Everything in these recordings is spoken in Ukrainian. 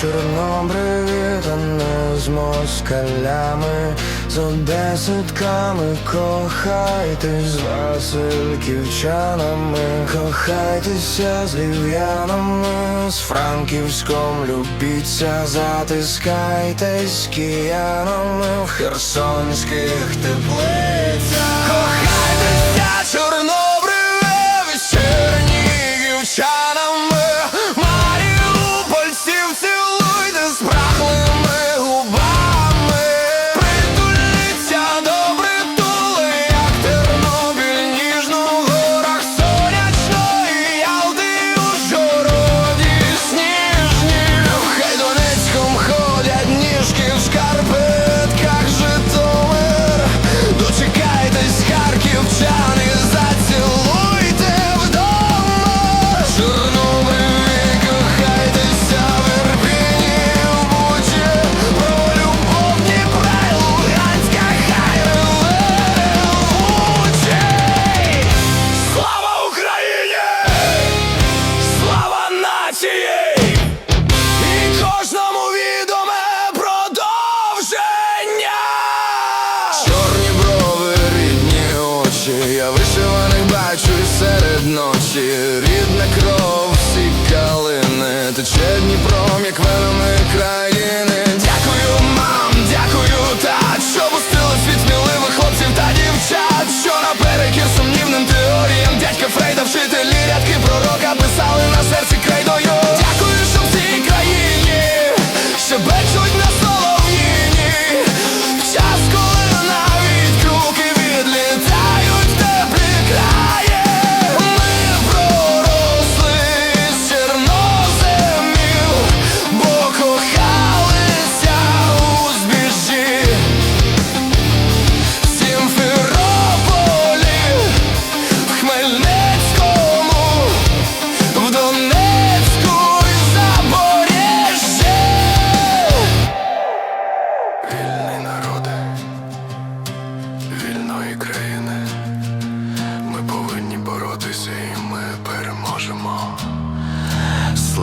Чорнобриві та з москалями, з одеситками кохайтесь з васильківчанами, кохайтеся з лів'янами, з франківськом любіться, затискайтесь киянами. В херсонських теплих. серед ночі. Рідне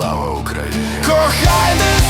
Слава Україні! Кохай не